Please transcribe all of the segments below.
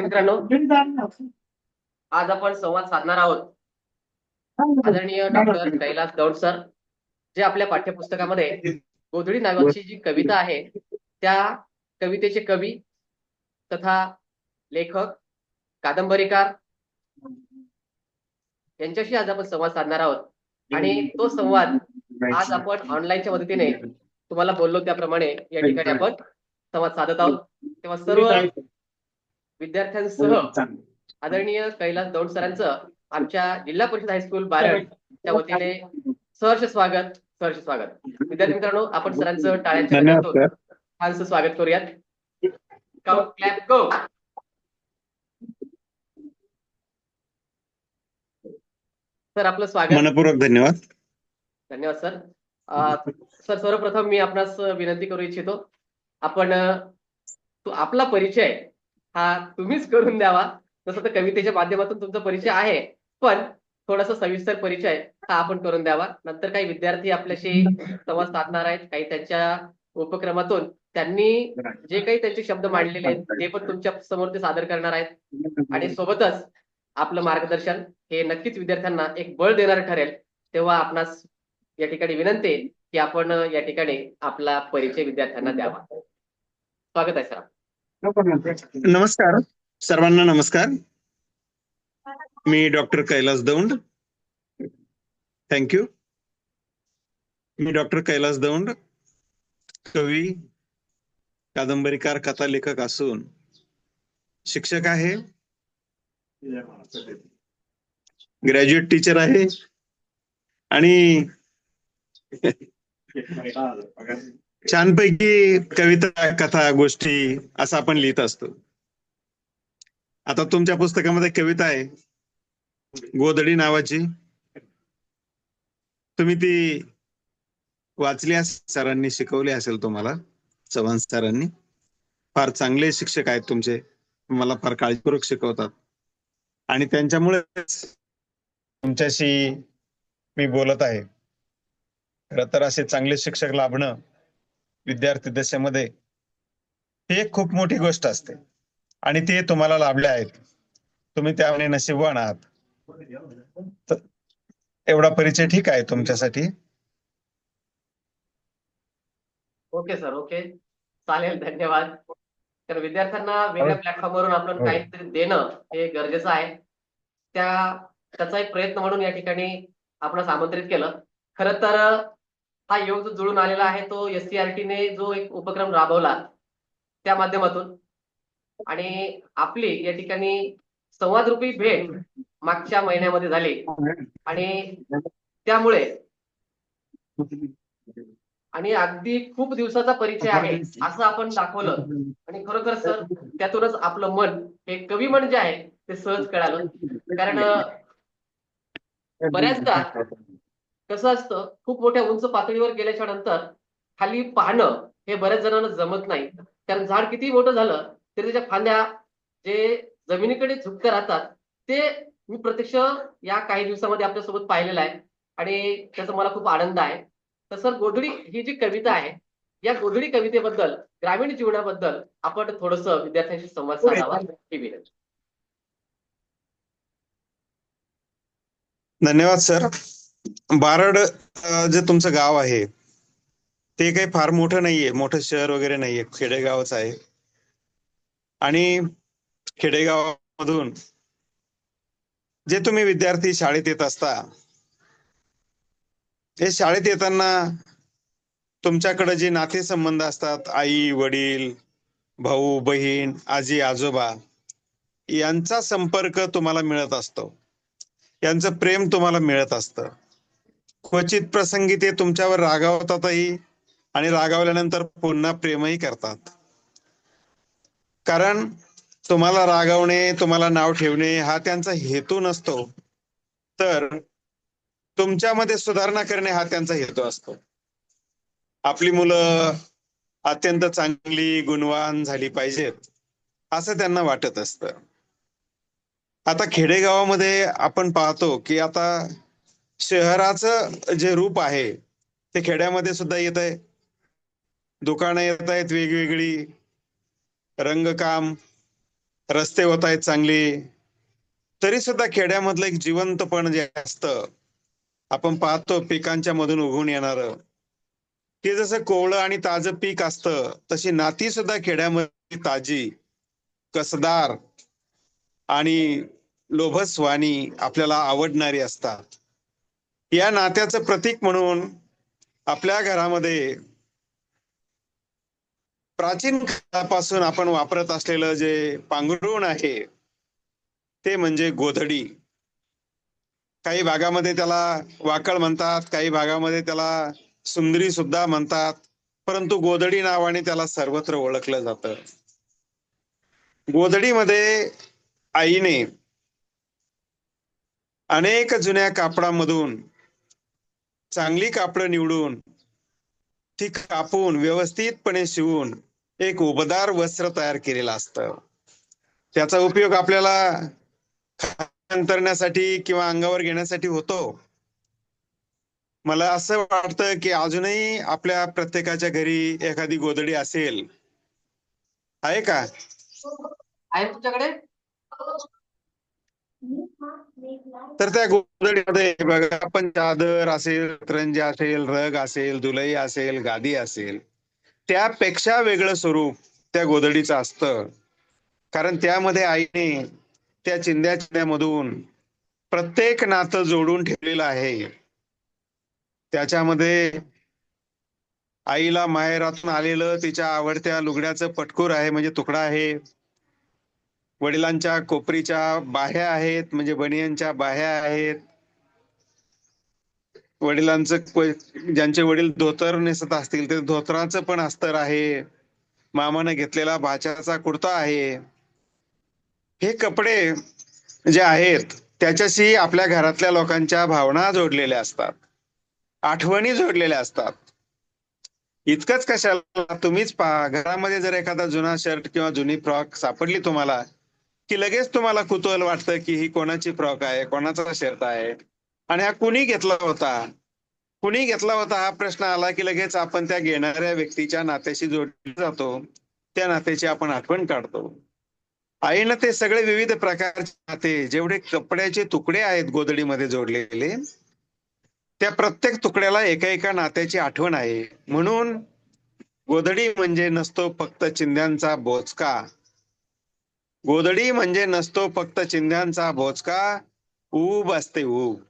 मित्रांनो आज आपण संवाद साधणार आहोत. आदरणीय डॉक्टर कैलास गौड सर जे आपल्या पाठ्यपुस्तकामध्ये गोधडी नावाची जी कविता आहे त्या कवितेचे कवी तथा लेखक कादंबरीकार यांच्याशी आज आपण संवाद साधणार आहोत. आणि तो संवाद आज आपण ऑनलाईनच्या मदतीने तुम्हाला बोललो त्याप्रमाणे या ठिकाणी आपण संवाद साधत आहोत. तेव्हा सर्व विद्यार्थ्यांसह आदरणीय कैलास दौंड सरांचं आमच्या जिल्हा परिषद हायस्कूल बारड च्या वतीने सहर्ष स्वागत सहर्ष स्वागत. विद्यार्थी मित्रांनो आपण सरांचं टाळ्यांच्या सर. छानसं स्वागत करूयात. क्लॅप गो सर आपलं स्वागत. मनपूर्वक धन्यवाद. धन्यवाद सर. सर सर्वप्रथम मी आपणास विनंती करू इच्छितो. आपण आपला परिचय हा तुम्हीच करून द्यावा. तसं तर कवितेच्या माध्यमातून तुमचा परिचय आहे पण थोडासा सविस्तर परिचय हा आपण करून द्यावा. नंतर काही विद्यार्थी आपल्याशी संवाद साधणार आहेत काही त्यांच्या उपक्रमातून. त्यांनी जे काही त्यांचे शब्द मांडलेले आहेत ते पण तुमच्यासमोर ते सादर करणार आहेत. आणि सोबतच आपलं मार्गदर्शन हे नक्कीच विद्यार्थ्यांना एक बळ देणार ठरेल तेव्हा आपणास या ठिकाणी विनंती की आपण या ठिकाणी आपला परिचय विद्यार्थ्यांना द्यावा. स्वागत आहे सर. नमस्कार. सर्वांना नमस्कार. मी doctor Kailas Daund. Thank you me doctor Kailas Daund कवी कादंबरीकार कथा लेखक असून शिक्षक आहे. ग्रॅज्युएट टीचर आहे. आणि छानपैकी कविता कथा गोष्टी असं आपण लिहित असतो. आता तुमच्या पुस्तकामध्ये कविता आहे. गोदडी नावाची. तुम्ही ती वाचली असेल सरांनी शिकवली असेल तुम्हाला चव्हाण सरांनी. फार चांगले शिक्षक आहेत तुमचे. मला फार काळजीपूर्वक शिकवतात. आणि त्यांच्यामुळेच तुमच्याशी मी बोलत आहे. खर तर असे चांगले शिक्षक लाभणं विद्यार्थी दशेमध्ये ही एक खूप मोठी गोष्ट असते. आणि ते तुम्हाला लाभले आहेत. तुम्ही त्यामुळे नशीबवान आहात. एवढा परिचय ठीक आहे तुमच्यासाठी? Okay sir okay. चालेल धन्यवाद. तर विद्यार्थ्यांना वेगळ्या प्लॅटफॉर्मवरून आपण हो. काहीतरी देणं हे गरजेचं आहे. त्या त्याचा एक प्रयत्न म्हणून या ठिकाणी आपण आमंत्रित केलं. खरं तर हा योग जो जुळून आलेला आहे तो एस सी आर टीने जो एक उपक्रम राबवला त्या माध्यमातून. आणि आपली या ठिकाणी संवादरूपी भेट मागच्या महिन्यामध्ये झाली. आणि त्यामुळे आणि अगदी खूप दिवसाचा परिचय आहे असं आपण दाखवलं. आणि खरोखर सर त्यातूनच आपलं मन हे कवी मन जे आहे ते सहज कळालं. कारण बऱ्याचदा कसं असतं खूप मोठ्या उंच पातळीवर गेल्याच्यानंतर खाली पाहणं हे बऱ्याच जणांना जमत नाही. कारण झाड किती मोठं झालं तरी त्याच्या फांद्या जे जमिनीकडे झुकत राहतात ते मी प्रत्यक्ष या काही दिवसामध्ये आपल्यासोबत पाहिलेलं आहे. आणि त्याचा मला खूप आनंद आहे. तर सर गोधडी ही जी कविता आहे या गोधडी कवितेबद्दल ग्रामीण जीवनाबद्दल आपण थोडस विद्यार्थ्यांशी संवाद साधावा. ही विनंती धन्यवाद सर. बारड जे तुमचं गाव आहे ते काही फार मोठं नाहीये. मोठं शहर वगैरे नाहीये. खेडेगावच आहे. आणि खेडेगावामधून जे तुम्ही विद्यार्थी शाळेत येत असता ते शाळेत येताना तुमच्याकडे जे नातेसंबंध असतात आई वडील भाऊ बहीण आजी आजोबा यांचा संपर्क तुम्हाला मिळत असतो. यांचं प्रेम तुम्हाला मिळत असतं. क्वचित प्रसंगी ते तुमच्यावर रागावतातही आणि रागावल्यानंतर पुन्हा प्रेमही करतात. कारण तुम्हाला रागावणे तुम्हाला नाव ठेवणे हा त्यांचा हेतू नसतो. तर तुमच्यामध्ये सुधारणा करणे हा त्यांचा हेतू असतो. आपली मुलं अत्यंत चांगली गुणवान झाली पाहिजेत असं त्यांना वाटत असतं. आता खेडेगावामध्ये आपण पाहतो की आता शहराचं जे रूप आहे ते खेड्यामध्ये सुद्धा येत आहे. दुकानं येत आहेत वेगवेगळी. रंगकाम रस्ते होत आहेत चांगले. तरी सुद्धा खेड्यामधलं एक जिवंतपण जे असतं आपण पाहतो पिकांच्या मधून उगवून येणार. ते जसं कोवळं आणि ताजं पीक असतं तशी नाती सुद्धा खेड्यामध्ये ताजी. कसदार आणि लोभस्वानी आपल्याला आवडणारी असतात. या नात्याचं प्रतीक म्हणून आपल्या घरामध्ये प्राचीन काळापासून आपण वापरत असलेलं जे पांघरुण आहे ते म्हणजे गोधडी. काही भागामध्ये त्याला वाकळ म्हणतात काही भागामध्ये त्याला सुंदरी सुद्धा म्हणतात परंतु गोधडी नावाने त्याला सर्वत्र ओळखलं जात. गोधडीमध्ये आईने अनेक जुन्या कापडामधून चांगली कापडं निवडून ती कापून व्यवस्थितपणे शिवून एक उबदार वस्त्र तयार केलेलं असतं. त्याचा उपयोग आपल्याला अंतरण्यासाठी किंवा अंगावर घेण्यासाठी होतो. मला असं वाटतं की अजूनही आपल्या प्रत्येकाच्या घरी एखादी गोदडी असेल. आहे का? आहे तुमच्याकडे? तर त्या गोधडीमध्ये बघा आपण चादर असेल रंजी असेल रग असेल दुलई असेल गादी असेल त्यापेक्षा वेगळं स्वरूप त्या गोधडीचं असतं. कारण त्यामध्ये आईने त्या चिंध्या चिंध्यामधून प्रत्येक नातं जोडून ठेवलेलं आहे. त्याच्यामध्ये आईला माहेरातून आलेलं तिच्या आवडत्या लुगड्याचं पटकूर आहे म्हणजे तुकडा आहे. वडिलांच्या कोपरीच्या बाह्या आहेत म्हणजे बनियांच्या बाह्या आहेत. वडिलांचं ज्यांचे वडील धोतर नेसत असतील ते धोतराचं पण अस्तर आहे. मामानं घेतलेला भाच्याचा कुर्ता आहे. हे कपडे जे आहेत त्याच्याशी आपल्या घरातल्या लोकांच्या भावना जोडलेल्या असतात. आठवणी जोडलेल्या असतात. इतकंच कशाला तुम्हीच पहा घरामध्ये जर एखादा जुना शर्ट किंवा जुनी फ्रॉक सापडली तुम्हाला की लगेच तुम्हाला कुतूहल वाटतं की ही कोणाची फ्रॉक आहे कोणाचा शर्ट आहे. आणि हा कुणी घेतला होता? कुणी घेतला होता? हा प्रश्न आला की लगेच आपण त्या घेणाऱ्या व्यक्तीच्या नात्याशी जोडले जातो. त्या नात्याची आपण आठवण काढतो. आईनं ते सगळे विविध प्रकारचे नाते जेवढे कपड्याचे तुकडे आहेत गोधडीमध्ये जोडलेले त्या प्रत्येक तुकड्याला एका एका नात्याची आठवण आहे. म्हणून गोधडी म्हणजे नसतो फक्त चिंध्यांचा बोचका. गोधडी म्हणजे नसतो फक्त चिंध्यांचा भोचका ऊब असते ऊब.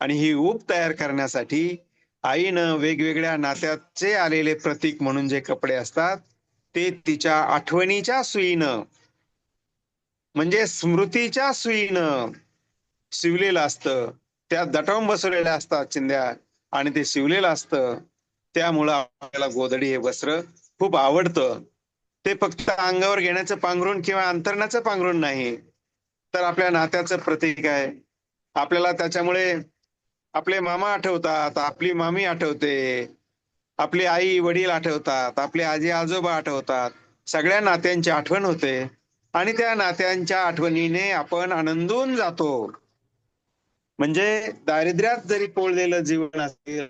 आणि ही ऊब तयार करण्यासाठी आईनं वेगवेगळ्या नात्याचे आलेले प्रतीक म्हणून जे कपडे असतात ते तिच्या आठवणीच्या सुईनं म्हणजे स्मृतीच्या सुईनं शिवलेलं असतं. त्या दटवून बसवलेल्या असतात चिंध्या आणि ते शिवलेलं असतं. त्यामुळं आपल्याला गोधडी हे वस्त्र खूप आवडतं. ते फक्त अंगावर घेण्याचं पांघरून किंवा अंतरणाचं पांघरून नाही. तर आपल्या नात्याचं प्रतीक आहे. आपल्याला त्याच्यामुळे आपले मामा आठवतात आपली मामी आठवते आपली आई वडील आठवतात आपले आजी आजोबा आठवतात. सगळ्या नात्यांची आठवण होते आणि त्या नात्यांच्या आठवणीने आपण आनंदून जातो. म्हणजे दारिद्र्यात जरी पोळलेलं जीवन असेल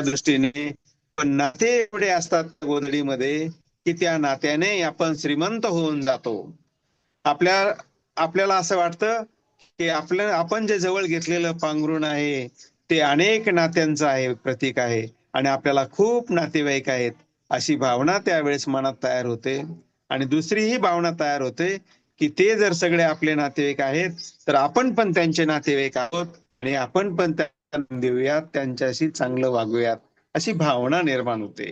दृष्टीने पण नाते एवढे असतात गोंधळीमध्ये की त्या नात्याने आपण श्रीमंत होऊन जातो. आपल्या आपल्याला असं वाटतं की आपल्या आपण जे जवळ घेतलेलं पांघरुण आहे ते अनेक नात्यांचं आहे प्रतीक आहे आणि आपल्याला खूप नातेवाईक आहेत. अशी भावना त्यावेळेस मनात तयार होते. आणि दुसरी ही भावना तयार होते की ते जर सगळे आपले नातेवाईक आहेत तर आपण पण त्यांचे नातेवाईक आहोत आणि आपण पण त्यांना देऊयात त्यांच्याशी चांगलं वागूयात. अशी भावना निर्माण होते.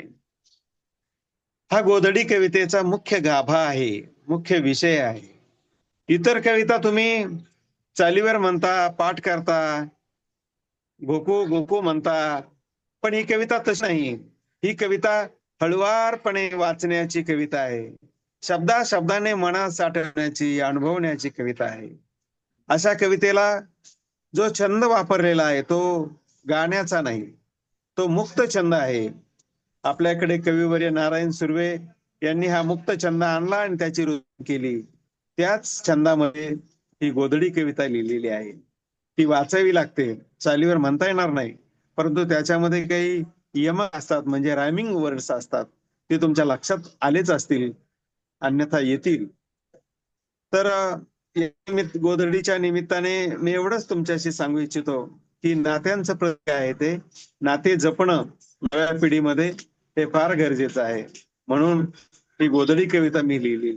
हा गोधडी कवितेचा मुख्य गाभा आहे मुख्य विषय आहे. इतर कविता तुम्ही चालीवर म्हणता पाठ करता गोकू गोकू म्हणता पण ही कविता तशी नाही. ही कविता हळुवारपणे वाचण्याची कविता आहे. शब्दा शब्दाने मनात साठवण्याची अनुभवण्याची कविता आहे. अशा कवितेला जो छंद वापरलेला आहे तो गाण्याचा नाही. तो मुक्त छंद आहे. आपल्याकडे कविवर्य नारायण सुर्वे यांनी हा मुक्त छंद आणला आणि त्याची रुजू केली. त्याच छंदामध्ये ही गोधडी कविता लिहिलेली आहे. ती वाचावी लागते. चालीवर म्हणता येणार नाही. परंतु त्याच्यामध्ये काही यम असतात म्हणजे रायमिंग वर्ड्स असतात. ते तुमच्या लक्षात आलेच असतील. अन्यथा येतील. तर गोधडीच्या निमित्ताने मी एवढंच तुमच्याशी सांगू इच्छितो. की नात्यांचं प्रतीक आहे ते. नाते जपणं नव्या पिढीमध्ये हे फार गरजेचं आहे. म्हणून ही गोधडी कविता मी लिहिली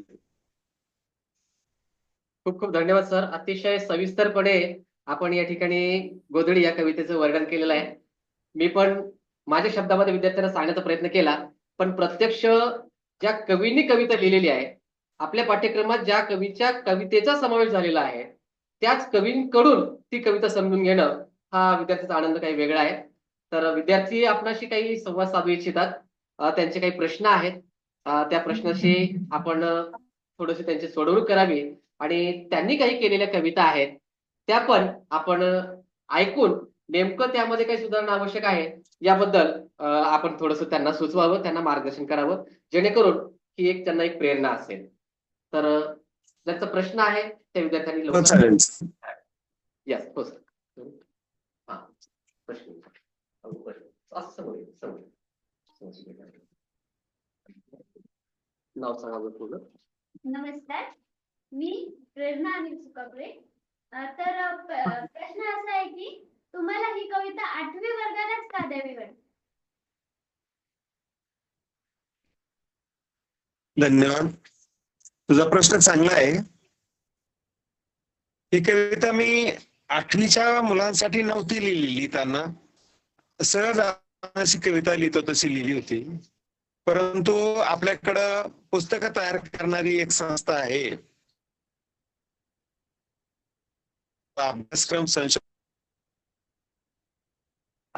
खूप खूप धन्यवाद सर. अतिशय सविस्तरपणे आपण या ठिकाणी गोधडी या कवितेचं वर्णन केलेलं आहे. मी पण माझ्या शब्दामध्ये विद्यार्थ्यांना सांगण्याचा प्रयत्न केला पण प्रत्यक्ष ज्या कवींनी कविता लिहिलेली आहे आपल्या पाठ्यक्रमात ज्या कवीच्या कवितेचा समावेश झालेला आहे त्याच कवींकडून ती कविता समजून घेणं हा विद्यार्थ्याचा आनंद काही वेगळा आहे. तर विद्यार्थी आपणाशी काही संवाद साधू इच्छितात. त्यांचे काही प्रश्न आहेत. त्या प्रश्नाशी आपण थोडेसे त्यांची सोडवणूक करावी आणि त्यांनी काही केलेल्या कविता आहेत. त्या पण आपण ऐकून नेमकं त्यामध्ये काही सुधारणा आवश्यक आहे याबद्दल आपण थोडस त्यांना सुचवावं त्यांना मार्गदर्शन करावं जेणेकरून ही एक त्यांना एक प्रेरणा असेल. तर ज्यांचा प्रश्न आहे त्या विद्यार्थ्यांनी लवकर हो सर प्रश्न अहो, प्रश्न असं समोर ये, समोर ये. समोर ये. नाव सांगा बरं पूर्ण नमस्कार मी प्रेरणा अनिल सुकापुरे तर प्रश्न असा आहे की तुम्हाला ही कविता आठवी वर्गालाच का द्यावी वाटते धन्यवाद तुझा प्रश्न चांगला आहे ही कविता मी आठवीच्या मुलांसाठी नव्हती लिहिली लिहिताना सहज अशी कविता लिहितो तशी लिहिली होती. परंतु आपल्याकडं पुस्तकं तयार करणारी एक संस्था आहे. अभ्यासक्रम संशोधन.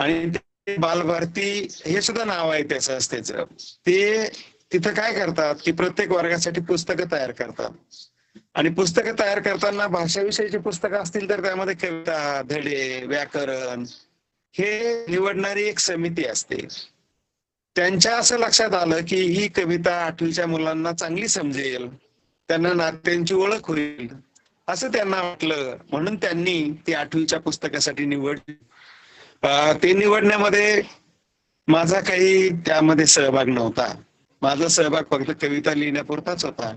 आणि बालभारती हे सुद्धा नाव आहे त्या संस्थेचं. ते तिथं काय करतात की प्रत्येक वर्गासाठी पुस्तकं तयार करतात. आणि पुस्तकं तयार करताना भाषाविषयीची पुस्तकं असतील तर त्यामध्ये कविता धडे व्याकरण हे निवडणारी एक समिती असते. त्यांच्या असं लक्षात आलं की ही कविता आठवीच्या मुलांना चांगली समजेल त्यांना नात्यांची ओळख होईल असं त्यांना वाटलं. म्हणून त्यांनी ती आठवीच्या पुस्तकासाठी निवडली ते निवडण्यामध्ये माझा काही त्यामध्ये सहभाग नव्हता. माझा सहभाग फक्त कविता लिहिण्यापुरताच होता.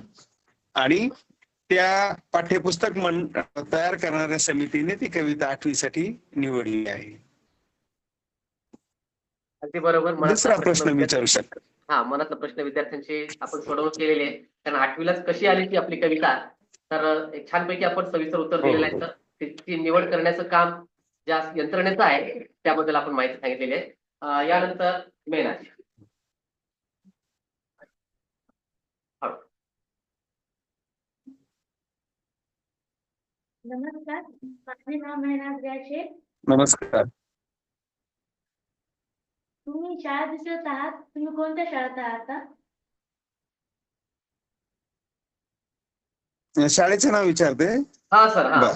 आणि त्या पाठ्यपुस्तक मन तयार करणाऱ्या समितीने ती कविता आठवीसाठी निवडली आहे. अगदी बरोबर. दुसरा प्रश्न विचारू शकता. हा मनातला प्रश्न विद्यार्थ्यांची आपण सोडवणूक केलेली आहे. कारण आठवीलाच कशी आली ती आपली कविता? तर एक छानपैकी आपण सविस्तर उत्तर हो, दिलेलं आहे. हो. तर ती निवड करण्याचं काम ज्या यंत्रणेचं आहे त्याबद्दल आपण माहिती सांगितलेली आहे. यानंतर मेना नमस्कार माझे नाव मेहनाज गायशे नमस्कार. तुम्ही शाळा दिसत आहात तुम्ही कोणत्या शाळेत आहात? आता? शाळेचे नाव विचारते. हा सर हा. बर.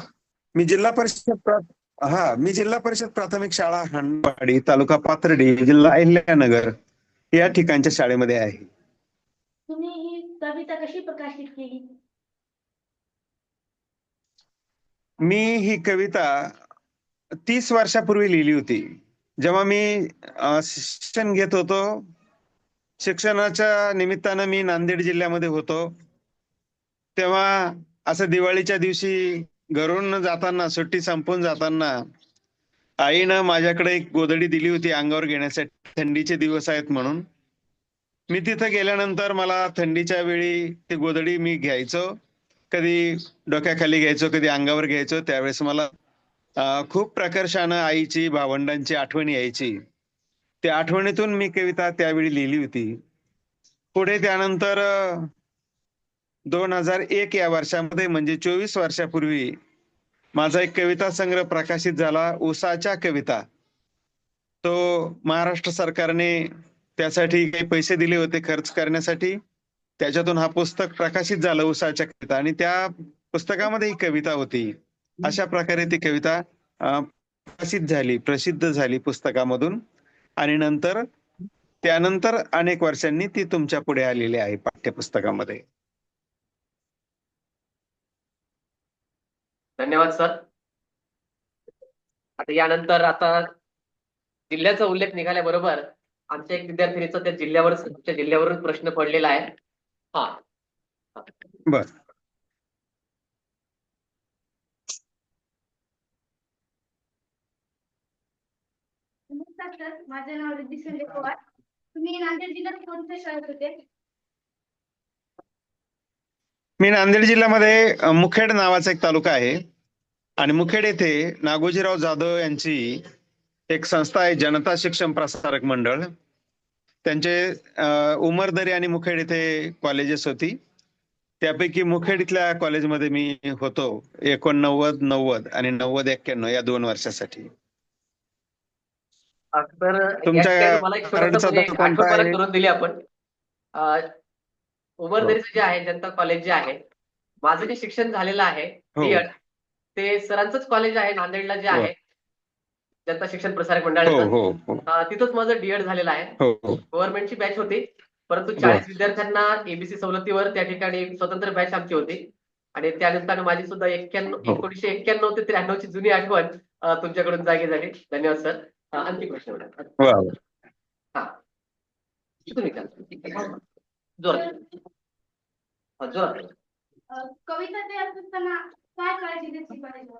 मी जिल्हा परिषद प्रा- हा मी जिल्हा परिषद प्राथमिक शाळा हंडवाडी तालुका पाथर्डी जिल्हा अहिल्यानगर या ठिकाणच्या शाळेमध्ये आहे. तुम्ही ही कविता कशी प्रकाशित केली? मी ही कविता तीस वर्षापूर्वी लिहिली होती. जेव्हा मी शिक्षण घेत होतो शिक्षणाच्या निमित्तानं मी नांदेड जिल्ह्यामध्ये होतो. तेव्हा असं दिवाळीच्या दिवशी घरून जाताना सुट्टी संपून जाताना आईनं माझ्याकडे एक गोधडी दिली होती अंगावर घेण्यासाठी. थंडीचे दिवस आहेत म्हणून. मी तिथं गेल्यानंतर मला थंडीच्या वेळी ती गोधडी मी घ्यायचो. कधी डोक्याखाली घ्यायचो कधी अंगावर घ्यायचो त्यावेळेस मला खूप प्रकर्षानं आईची भावंडांची आठवण यायची. त्या आठवणीतून मी कविता त्यावेळी लिहिली होती. पुढे त्यानंतर दोन हजार एक या वर्षामध्ये म्हणजे चोवीस वर्षापूर्वी माझा एक कविता संग्रह प्रकाशित झाला उसाच्या कविता. तो महाराष्ट्र सरकारने त्यासाठी काही पैसे दिले होते खर्च करण्यासाठी. त्याच्यातून हा पुस्तक प्रकाशित झालं उसाच्या कविता आणि त्या पुस्तकामध्ये ही कविता होती. अशा प्रकारे ती कविता प्रकाशित झाली प्रसिद्ध झाली पुस्तकामधून. आणि नंतर त्यानंतर अनेक वर्षांनी ती तुमच्यापुढे आलेली आहे पाठ्यपुस्तकामध्ये. धन्यवाद सर. आता यानंतर आता जिल्ह्याचा उल्लेख निघाल्याबरोबर आमच्या एक विद्यार्थिनीचा त्या जिल्ह्यावर जिल्ह्यावरून प्रश्न पडलेला आहे. हा. बर. नमस्कार सर माझं नाव रिद्धी संजय पवार. तुम्ही नांदेड जिल्ह्यात कोणत्या शाळेत होते? मी नांदेड जिल्ह्यामध्ये अ, मुखेड नावाचा एक तालुका आहे. आणि मुखेड येथे नागोजीराव जाधव यांची एक संस्था आहे जनता शिक्षण प्रसारक मंडळ. त्यांचे उमरदरी आणि मुखेड येथे कॉलेजेस होती त्यापैकी मुखेड इथल्या कॉलेजमध्ये मी होतो एकोणनव्वद नव्वद आणि नव्वद एक्क्याण्णव या दोन वर्षासाठी म्हणजे? करून दिली आपण उमरदरीचं जे आहे जनता कॉलेज जे आहे माझं जे शिक्षण झालेलं आहे हो. ते सरांचंच कॉलेज आहे नांदेडला जे हो. आहे जनता शिक्षण प्रसारक हो मंडळाचं. हो हो अ, तिथंच माझं डीएड झालेलं आहे. हो हो. गव्हर्नमेंटची बॅच होती. परंतु चाळीस विद्यार्थ्यांना एबीसी सवलतीवर त्या ठिकाणी एक स्वतंत्र बॅच आमची होती. आणि त्यानिमित्तानं माझी सुद्धा एक्क्याण्णव हो. एकोणीशे एक्क्याण्णव ते त्र्याण्णवची जुनी आठवण तुमच्याकडून जागी झाली. धन्यवाद सर. आणखी प्रश्न मॅडम. जोरात. हा, जोरात. कविता तयार करताना काय काळजी घेतली पाहिजे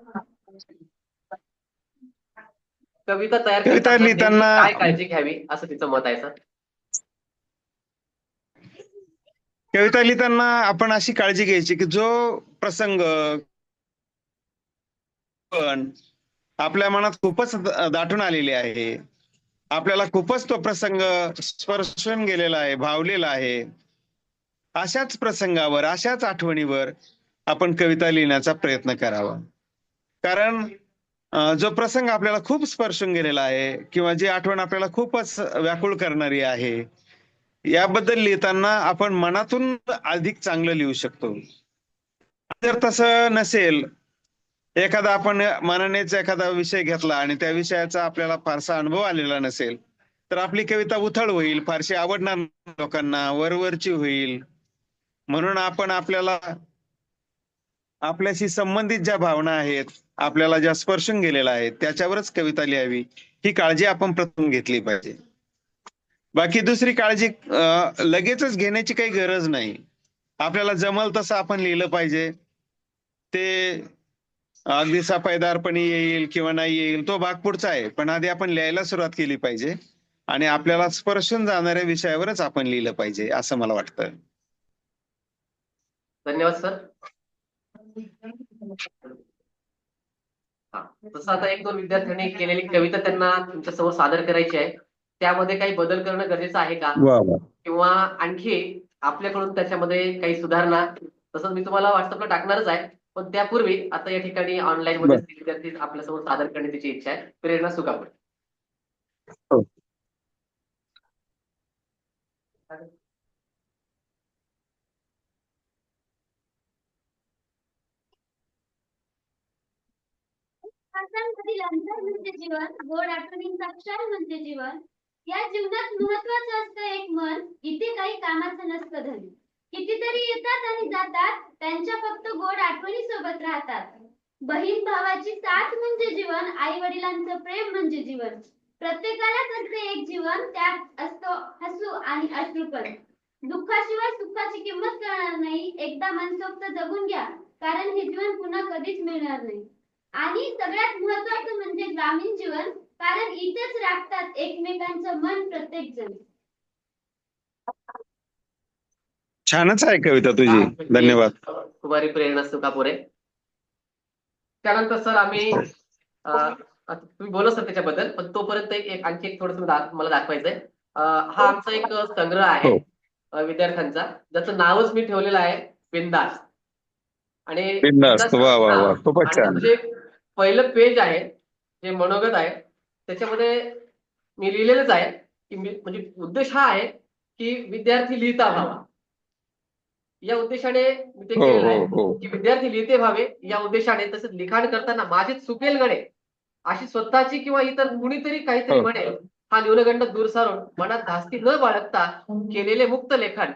कविता तयार कविता लिहिताना- काय काळजी घ्यावी असं तिचं मत आहे सर? कविता लिहिताना आपण अशी काळजी घ्यायची की जो प्रसंग पण आपल्या मनात खूपच दाटून आलेले आहे आपल्याला खूपच तो प्रसंग स्पर्शून गेलेला आहे भावलेला आहे अशाच प्रसंगावर अशाच आठवणीवर आपण कविता लिहिण्याचा प्रयत्न करावा. कारण जो प्रसंग आपल्याला खूप स्पर्शून गेलेला आहे किंवा जी आठवण आपल्याला खूपच व्याकुळ करणारी आहे याबद्दल लिहिताना आपण मनातून अधिक चांगलं लिहू शकतो. जर तसं नसेल एखादा आपण मनानेच एखादा विषय घेतला आणि त्या विषयाचा आपल्याला फारसा अनुभव आलेला नसेल तर आपली कविता उथळ होईल फारशी आवडणार लोकांना वरवरची होईल. म्हणून आपण आपल्याला आपल्याशी संबंधित ज्या भावना आहेत आपल्याला ज्या स्पर्शून गेलेल्या आहेत त्याच्यावरच कविता लिहावी. ही काळजी आपण प्रथम घेतली पाहिजे. बाकी दुसरी काळजी लगेचच घेण्याची काही गरज नाही. आपल्याला जमल तसं आपण लिहिलं पाहिजे. ते अगदी सफायदारपणे येईल किंवा नाही येईल तो भाग पुढचा आहे. पण आधी आपण लिहायला सुरुवात केली पाहिजे. आणि आपल्याला स्पर्शून जाणाऱ्या विषयावरच आपण लिहिलं पाहिजे असं मला वाटतं. धन्यवाद सर. तसं आता एक दोन विद्यार्थ्यांनी केलेली कविता त्यांना तुमच्यासमोर सादर करायची आहे. त्यामध्ये काही बदल करणं गरजेचं आहे का? किंवा आणखी आपल्याकडून त्याच्यामध्ये काही सुधारणा? तसंच मी तुम्हाला व्हॉट्सअपला टाकणारच आहे. पण त्यापूर्वी आता या ठिकाणी ऑनलाईन मध्ये. विद्यार्थी आपल्यासमोर सादर करण्याची इच्छा आहे प्रेरणा सुगापूर हो. अंतर म्हणजे जीवन गोड आठवणींचा क्षण म्हणजे जीवन. या जीवनात महत्वाचं असतं एक मन इथे काही कामाचं नसतं धन. कितीतरी येतात आणि जातात त्यांच्या फक्त गोड आठवणी सोबत राहतात. बहीण भावाची साथ म्हणजे जीवन आई वडिलांचं प्रेम म्हणजे जीवन. प्रत्येकालाच असते एक जीवन त्यात असतो हसू आणि अश्रुपण. दुःखाशिवाय सुखाची किंमत कळणार नाही. एकदा मनसोक्त जगून घ्या कारण हे जीवन पुन्हा कधीच मिळणार नाही. आणि सगळ्यात महत्वाचं म्हणजे ग्रामीण जीवन कारण इथेच राखतात एकमेकांचं मन प्रत्येक जण. छानच आहे कविता तुझी. म्हणजे, धन्यवाद. कुमारी प्रेरणा सुकापुरे. त्यानंतर सर आम्ही तुम्ही बोला सर त्याच्याबद्दल पण तोपर्यंत एक एक- आणखी एक थोडस मला दाखवायचंय. हा आमचा एक संग्रह आहे हो. विद्यार्थ्यांचा. ज्याचं नावच मी ठेवलेलं आहे बिंदास. आणि हा, पहिलं पेज आहे जे मनोगत आहे त्याच्यामध्ये मी लिहिलेलंच आहे की म्हणजे उद्देश हा आहे की विद्यार्थी लिहिता व्हावा या उद्देशाने मी ते हो केलेलं आहे हो हो. की विद्यार्थी लिहिते व्हावे या उद्देशाने तसेच लिखाण करताना माझे चुकेल गणे अशी स्वतःची किंवा इतर कुणीतरी काहीतरी हो. म्हणेल हा न्यूनगंड दूर सारून मनात धास्ती न बाळगता केलेले मुक्त लेखन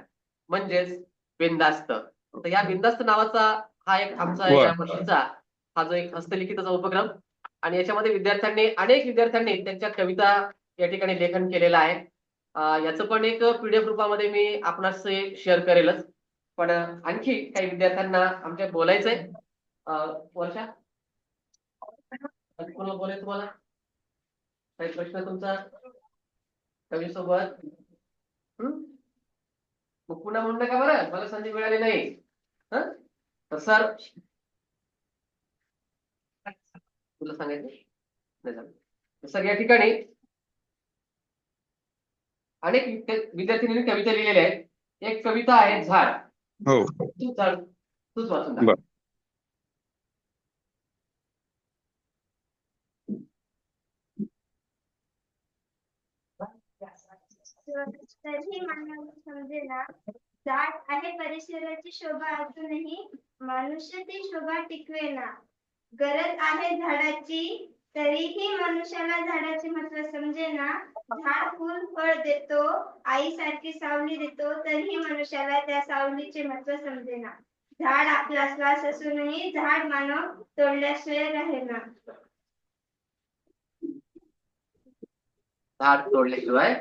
म्हणजेच तर या बिनधास्त नावाचा हा एक आमचा वर्षीचा हा जो एक हस्तलिखिताचा उपक्रम. आणि याच्यामध्ये विद्यार्थ्यांनी अनेक विद्यार्थ्यांनी त्यांच्या कविता या ठिकाणी लेखन केलेलं आहे. याचं पण एक पीडीएफ रूपामध्ये मी आपणास शेअर करेलच. पण आणखी काही विद्यार्थ्यांना आमच्या बोलायचंय. वर्षा? कोणाला बोलाय तुम्हाला? काही प्रश्न तुमचा? कवीसोबत? सोबत मग पुन्हा म्हणणं का बरं. मला संधी मिळाली नाही. तर सर तुला सांगायचं? नाही झालं. तर सर या ठिकाणी अनेक विद्या- विद्यार्थिनींनी कविता लिहिलेल्या आहेत. एक कविता आहे झाड. हो. तूच झाड तूच वाचून. तरी मानव समजेना झाड आहे परिसराची शोभा असूनही मनुष्य ती शोभा टिकवेना. गरज आहे झाडाची तरीही मनुष्याला झाडाचे महत्त्व समजेना झाड फुल फळ देतो आईसारखी सावली देतो तरीही मनुष्याला त्या सावलीचे महत्त्व समजेना झाड आपला श्वास असूनही झाड मानव तोडल्याशिवाय राहेना झाड तोडल्याशिवाय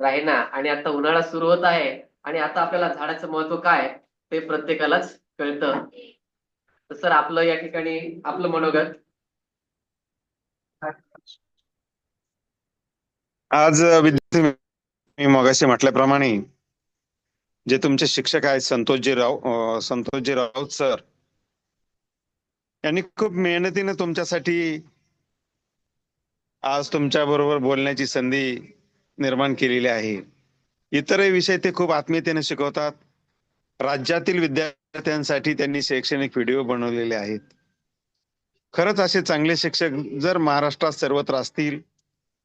राहीना आणि आता उन्हाळा सुरू होत आहे. आणि आता आपल्याला झाडाचं महत्त्व काय ते प्रत्येकालाच कळतं. तर सर आपलं या ठिकाणी आपलं मनोगत. आज विद्यार्थी मी मगाशी म्हटल्याप्रमाणे जे तुमचे शिक्षक आहेत संतोषजी राव संतोषजी राऊत सर यांनी खूप मेहनतीने तुमच्यासाठी आज तुमच्या बरोबर बोलण्याची संधी निर्माण केलेली आहे. इतरही विषय ते खूप आत्मीयतेने शिकवतात. राज्यातील विद्यार्थ्यांसाठी त्यांनी शैक्षणिक व्हिडिओ बनवलेले आहेत. खरंच असे चांगले शिक्षक जर महाराष्ट्रात सर्वत्र असतील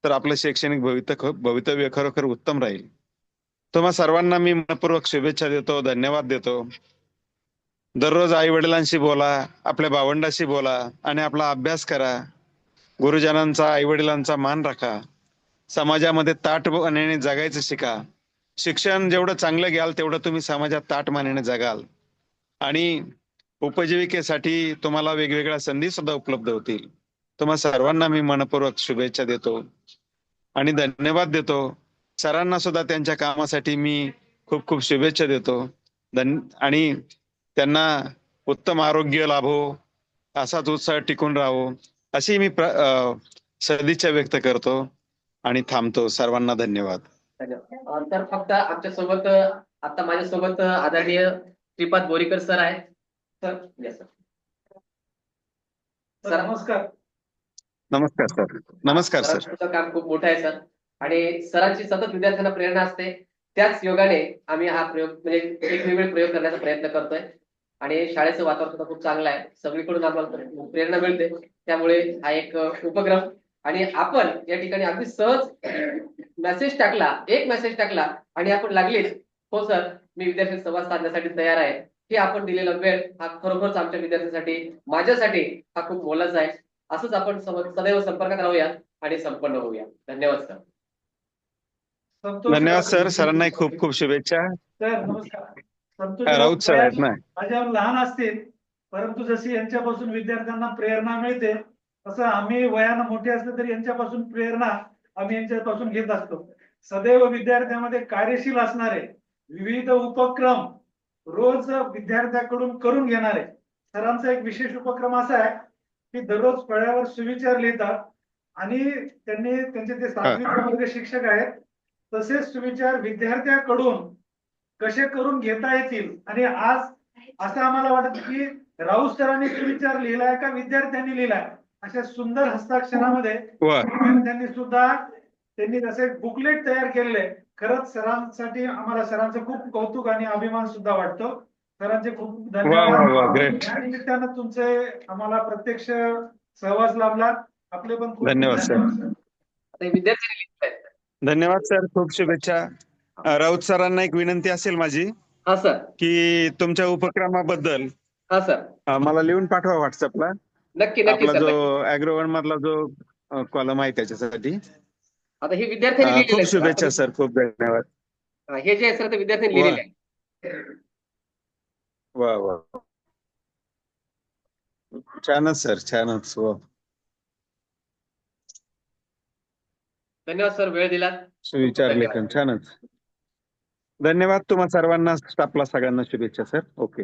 तर आपलं शैक्षणिक भवित भवितव्य खरोखर उत्तम राहील. तुम्हा सर्वांना मी मनपूर्वक शुभेच्छा देतो धन्यवाद देतो. दररोज आई वडिलांशी बोला आपल्या भावंडाशी बोला आणि आपला अभ्यास करा. गुरुजनांचा आई वडिलांचा मान राखा. समाजामध्ये ताट मानेने जगायचं शिका. शिक्षण जेवढं चांगलं घ्याल तेवढं तुम्ही समाजात ताटमानेने जगाल. आणि उपजीविकेसाठी तुम्हाला वेगवेगळ्या संधी सुद्धा उपलब्ध होतील. तुम्हा सर्वांना मी मनपूर्वक शुभेच्छा देतो आणि धन्यवाद देतो. सरांना सुद्धा त्यांच्या कामासाठी मी खूप खूप शुभेच्छा देतो. धन आणि त्यांना उत्तम आरोग्य लाभो असाच उत्साह टिकून राहो अशी मी प्र- सदिच्छा व्यक्त करतो आणि थांबतो. सर्वांना धन्यवाद. तर फक्त आमच्यासोबत आता माझ्या सोबत आदरणीय श्रीपाद बोरीकर सर आहेत. सर या सर सर नमस्कार. नमस्कार सर. नमस्कार सर. सरांचं काम खूप मोठं आहे सर. आणि सरांची सतत विद्यार्थ्यांना प्रेरणा असते. त्याच योगाने आम्ही हा प्रयोग म्हणजे वेगवेगळे प्रयोग करण्याचा प्रयत्न करतोय. आणि शाळेचं वातावरण सुद्धा खूप चांगलं आहे. सगळीकडून आम्हाला प्रेरणा मिळते. त्यामुळे हा एक उपक्रम. आणि आपण या ठिकाणी अगदी सहज मेसेज टाकला एक मेसेज टाकला आणि आपण लागलीच. हो सर. मी विद्यार्थी संवाद साधण्यासाठी तयार आहे. हे आपण दिलेला वेळ हा खरोखरच आमच्या विद्यार्थ्यांसाठी माझ्यासाठी हा खूप मोलाचा आहे. असंच आपण सदैव संपर्कात राहूया आणि संपन्न होऊया. धन्यवाद सर. संतोष धन्यवाद सर. सरांनाही खूप खूप शुभेच्छा. सर नमस्कार. संतोष राऊत सर आहेत ना? माझ्यावर लहान असतील परंतु जशी यांच्यापासून विद्यार्थ्यांना प्रेरणा मिळते तसं आम्ही वयानं मोठे असले तरी यांच्यापासून प्रेरणा आम्ही यांच्यापासून घेत असतो. सदैव विद्यार्थ्यांमध्ये कार्यशील असणारे विविध उपक्रम रोज विद्यार्थ्याकडून करून घेणारे सरांचा एक विशेष उपक्रम असा आहे की दररोज फळ्यावर सुविचार लिहितात आणि त्यांनी त्यांचे ते सातवी वर्ग शिक्षक आहेत तसेच सुविचार विद्यार्थ्याकडून कसे करून घेता येतील? आणि आज असं आम्हाला वाटत की राऊत सरांनी सुविचार लिहिलाय का विद्यार्थ्यांनी लिहिलाय अशा सुंदर हस्ताक्षरामध्ये विद्यार्थ्यांनी सुद्धा त्यांनी जसे बुकलेट तयार केलेले खरंच सरांसाठी आम्हाला सरांचं खूप कौतुक आणि अभिमान सुद्धा वाटतो. सरांचे खूप धन्यवाद. ग्रेट या निमित्तानं तुमचे आम्हाला प्रत्यक्ष सहवास लाभला आपले पण धन्यवाद, सर. धन्यवाद सर. खूप शुभेच्छा. राऊत सरांना एक विनंती असेल माझी. हा सर. की तुमच्या उपक्रमाबद्दल. हा सर. मला लिहून पाठवा व्हॉट्सअपला नक्की नक्की आपला सर नक्की. जो अॅग्रोवन मधला जो कॉलम आहे त्याच्यासाठी. आता हे विद्यार्थ्यांनी लिहिलेलं खूप. शुभेच्छा सर. खूप धन्यवाद. हा, जे आहे सर ते विद्यार्थ्यांनी. लिहिलेले आहे. वा वा. छानच सर. छानच. वा. धन्यवाद सर. वेळ दिलात सुविचार लेखन छानच. धन्यवाद तुम्हा सर्वांना स्टाफला सगळ्यांना शुभेच्छा सर. ओके.